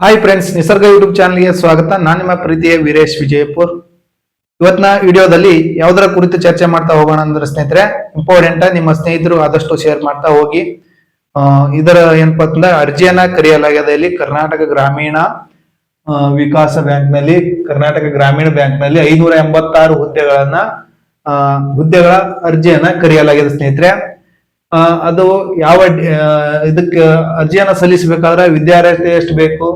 Hi friends ನಿಸರ್ಗ YouTube ಚಾನಲ್ಗೆ ಸ್ವಾಗತ. ನಾನು ನಿಮ್ಮ ಪ್ರೀತಿಯ ವೀರೇಶ್ ವಿಜಯಪುರ್. ಇವತ್ತಿನ ವಿಡಿಯೋದಲ್ಲಿ ಯಾವುದರ ಕುರಿತು ಚರ್ಚೆ ಮಾಡ್ತಾ ಹೋಗೋಣ ಅಂದ್ರೆ ಸ್ನೇಹಿತರೆ ಇಂಪಾರ್ಟೆಂಟ್ ನಿಮ್ಮ ಸ್ನೇಹಿತರು ಆದಷ್ಟು ಶೇರ್ ಮಾಡ್ತಾ ಹೋಗಿ. ಇದರ ಏನಪ್ಪಾ ಅಂತಂದ್ರೆ ಅರ್ಜಿಯನ್ನ ಕರೆಯಲಾಗಿದೆ ಇಲ್ಲಿ ಕರ್ನಾಟಕ ಗ್ರಾಮೀಣ ವಿಕಾಸ ಬ್ಯಾಂಕ್ನಲ್ಲಿ ಕರ್ನಾಟಕ ಗ್ರಾಮೀಣ ಬ್ಯಾಂಕ್ನಲ್ಲಿ ಐನೂರ ಎಂಬತ್ತಾರು ಹುದ್ದೆಗಳನ್ನ ಹುದ್ದೆಗಳ ಅರ್ಜಿಯನ್ನ ಕರೆಯಲಾಗಿದೆ ಸ್ನೇಹಿತರೆ. ಅದು ಯಾವ ಇದಕ್ಕೆ ಅರ್ಜಿಯನ್ನ ಸಲ್ಲಿಸಬೇಕಾದ್ರೆ ವಿದ್ಯಾರ್ಹತೆ ಎಷ್ಟು ಬೇಕು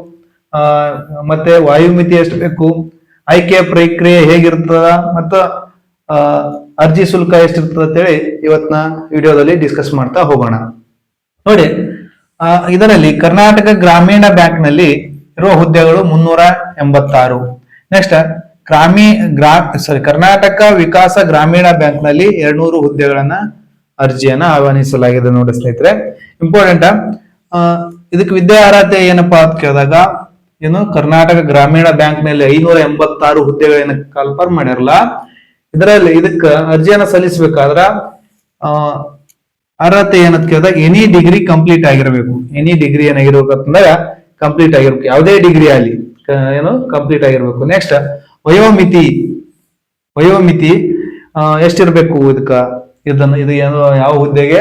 ಮತ್ತೆ ವಾಯುಮಿತಿ ಎಷ್ಟು ಬೇಕು? ಆಯ್ಕೆ ಪ್ರಕ್ರಿಯೆ ಹೇಗಿರ್ತದ? ಮತ್ತ ಅರ್ಜಿ ಶುಲ್ಕ ಎಷ್ಟಿರ್ತದ ಅಂತೇಳಿ ಇವತ್ತಿನ ವಿಡಿಯೋದಲ್ಲಿ ಡಿಸ್ಕಸ್ ಮಾಡ್ತಾ ಹೋಗೋಣ. ನೋಡಿ ಇದರಲ್ಲಿ ಕರ್ನಾಟಕ ಗ್ರಾಮೀಣ ಬ್ಯಾಂಕ್ನಲ್ಲಿ ಇರುವ ಹುದ್ದೆಗಳು ಮುನ್ನೂರ ಎಂಬತ್ತಾರು. ನೆಕ್ಸ್ಟ್ ಗ್ರಾಮೀ, ಗ್ರಾ ಸಾರಿ ಕರ್ನಾಟಕ ವಿಕಾಸ ಗ್ರಾಮೀಣ ಬ್ಯಾಂಕ್ನಲ್ಲಿ ಎರಡ್ನೂರು ಹುದ್ದೆಗಳನ್ನ ಅರ್ಜಿಯನ್ನ ಆಹ್ವಾನಿಸಲಾಗಿದೆ ನೋಡಿ ಸ್ನೇಹಿತರೆ. ಇಂಪಾರ್ಟೆಂಟ್ ಇದಕ್ಕೆ ವಿದ್ಯಾರ್ಹತೆ ಏನಪ್ಪಾ ಅಂತ ಕೇಳಿದಾಗ ಏನು ಕರ್ನಾಟಕ ಗ್ರಾಮೀಣ ಬ್ಯಾಂಕ್ನಲ್ಲಿ ಐನೂರ ಎಂಬತ್ತಾರು ಹುದ್ದೆಗಳನ್ನ ಕಾಲ್ಪರ್ ಮಾಡ್ಯಾರಲ್ಲ, ಇದರಲ್ಲಿ ಇದಕ್ಕ ಅರ್ಜಿಯನ್ನ ಸಲ್ಲಿಸಬೇಕಾದ್ರ ಅರ್ಹತೆ ಏನಂತ ಕೇಳಿದಾಗ ಎನಿ ಡಿಗ್ರಿ ಕಂಪ್ಲೀಟ್ ಆಗಿರಬೇಕು. ಎನಿ ಡಿಗ್ರಿ ಏನಾಗಿರ್ಬೇಕು ಅಂತಂದಾಗ ಕಂಪ್ಲೀಟ್ ಆಗಿರ್ಬೇಕು. ಯಾವುದೇ ಡಿಗ್ರಿ ಆಗಲಿ ಏನು ಕಂಪ್ಲೀಟ್ ಆಗಿರ್ಬೇಕು. ನೆಕ್ಸ್ಟ್ ವಯೋಮಿತಿ. ವಯೋಮಿತಿ ಎಷ್ಟಿರ್ಬೇಕು ಇದಕ್ಕ? ಇದನ್ನ, ಇದು ಏನು, ಯಾವ ಹುದ್ದೆಗೆ?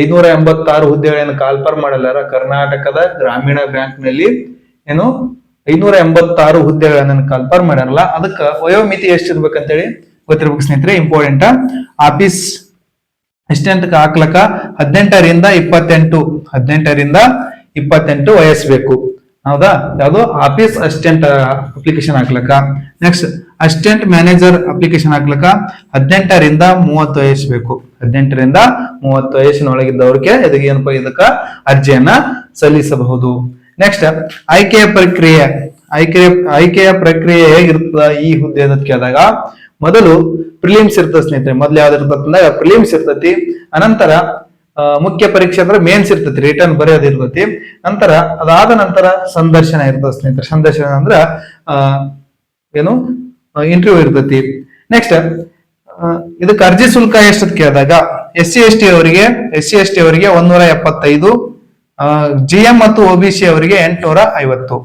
ಐನೂರ ಎಂಬತ್ತಾರು ಹುದ್ದೆಗಳನ್ನು ಕಾಲ್ಪರ್ ಮಾಡಲಾರ ಕರ್ನಾಟಕದ ಗ್ರಾಮೀಣ ಬ್ಯಾಂಕ್ನಲ್ಲಿ. ಏನು? ಐನೂರ ಎಂಬತ್ತಾರು ಹುದ್ದೆಗಳನ್ನ ಕನ್ಫರ್ಮ್ ಮಾಡ್ಯಾರಲ್ಲ, ಅದಕ್ಕೆ ವಯೋಮಿತಿ ಎಷ್ಟಿರ್ಬೇಕಂತೇಳಿ ಗೊತ್ತಿರ್ಬೇಕು ಸ್ನೇಹಿತರೆ ಇಂಪಾರ್ಟೆಂಟ್ ಆಫೀಸ್ ಅಸಿಸ್ಟೆಂಟ್ ಹಾಕ್ಲಕ್ಕ? ಹದಿನೆಂಟರಿಂದ ಇಪ್ಪತ್ತೆಂಟು ಹದಿನೆಂಟರಿಂದ ಇಪ್ಪತ್ತೆಂಟು ವಯಸ್ಸು ಬೇಕು ಹೌದಾ? ಯಾವುದು? ಆಫೀಸ್ ಅಸಿಸ್ಟೆಂಟ್ ಅಪ್ಲಿಕೇಶನ್ ಹಾಕ್ಲಕ್ಕ. ನೆಕ್ಸ್ಟ್ ಅಸಿಸ್ಟೆಂಟ್ ಮ್ಯಾನೇಜರ್ ಅಪ್ಲಿಕೇಶನ್ ಹಾಕ್ಲಕ್ಕ. ಹದಿನೆಂಟರಿಂದ ಮೂವತ್ತು ವಯಸ್ಸು ಬೇಕು ಹದಿನೆಂಟರಿಂದ ಮೂವತ್ತು ವಯಸ್ಸಿನೊಳಗಿದ್ದವ್ರಿಗೆ ಇದಕ್ಕೆ ಏನಪ್ಪ ಇದಕ್ಕ? ಅರ್ಜಿಯನ್ನ ಸಲ್ಲಿಸಬಹುದು. ನೆಕ್ಸ್ಟ್ ಆಯ್ಕೆಯ ಪ್ರಕ್ರಿಯೆ. ಆಯ್ಕೆಯ ಆಯ್ಕೆಯ ಪ್ರಕ್ರಿಯೆ ಹೇಗಿರ್ತದ? ಈ ಹುದ್ದೆ ಅಂತ ಕೇಳಿದಾಗ, ಮೊದಲು ಪ್ರಿಲಿಮ್ಸ್ ಇರ್ತದೆ ಸ್ನೇಹಿತರೆ. ಮೊದಲು ಯಾವ್ದು ಇರ್ತದೆ ಅಂದಾಗ ಪ್ರಿಲಿಮ್ಸ್ ಇರ್ತತಿ. ಅನಂತರ ಮುಖ್ಯ ಪರೀಕ್ಷೆ ಅಂದ್ರೆ ಮೇನ್ಸ್ ಇರ್ತತಿ. ರಿಟರ್ನ್ ಬರೆಯೋದು ಇರ್ತತಿ. ನಂತರ, ಅದಾದ ನಂತರ ಸಂದರ್ಶನ ಇರ್ತದೆ ಸ್ನೇಹಿತರೆ. ಸಂದರ್ಶನ ಅಂದ್ರ ಏನು? ಇಂಟರ್ವ್ಯೂ ಇರ್ತತಿ. ನೆಕ್ಸ್ಟ್ ಇದಕ್ಕೆ ಅರ್ಜಿ ಶುಲ್ಕ ಎಷ್ಟು ಕೇಳಿದಾಗ ಎಸ್ ಸಿ ಎಸ್ ಟಿ ಅವರಿಗೆ ಎಸ್ ಸಿ ಎಸ್ ಟಿ ಅವರಿಗೆ ಒಂದೂರ ಎಪ್ಪತ್ತೈದು ಜಿ ಎಂ ಮತ್ತು ಒಬಿಸಿ ಅವರಿಗೆ ಎಂಟುನೂರ ಐವತ್ತು.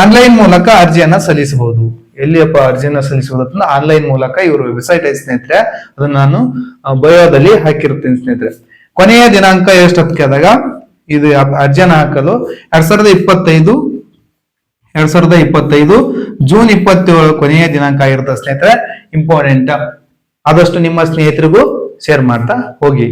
ಆನ್ಲೈನ್ ಮೂಲಕ ಅರ್ಜಿಯನ್ನ ಸಲ್ಲಿಸಬಹುದು. ಎಲ್ಲಿಯಪ್ಪ ಅರ್ಜಿಯನ್ನ ಸಲ್ಲಿಸಬಹುದು ಆನ್ಲೈನ್ ಮೂಲಕ ಇವರು ವೆಬ್ಸೈಟ್ ಐತೆ ಸ್ನೇಹಿತರೆ, ಅದನ್ನ ನಾನು ಬಯೋದಲ್ಲಿ ಹಾಕಿರುತ್ತೇನೆ ಸ್ನೇಹಿತರೆ. ಕೊನೆಯ ದಿನಾಂಕ ಎಷ್ಟೊತ್ತಿಗೆ ಆದಾಗ ಇದು ಅರ್ಜಿಯನ್ನ ಹಾಕಲು ಎರಡ್ ಸಾವಿರದ ಇಪ್ಪತ್ತೈದು, ಎರಡ್ ಸಾವಿರದ ಇಪ್ಪತ್ತೈದು, ಜೂನ್ ಇಪ್ಪತ್ತೇಳು ಕೊನೆಯ ದಿನಾಂಕ ಆಗಿರುತ್ತೆ ಸ್ನೇಹಿತರೆ. ಇಂಪಾರ್ಟೆಂಟ್ ಆದಷ್ಟು ನಿಮ್ಮ ಸ್ನೇಹಿತರಿಗೂ ಶೇರ್ ಮಾಡ್ತಾ ಹೋಗಿ.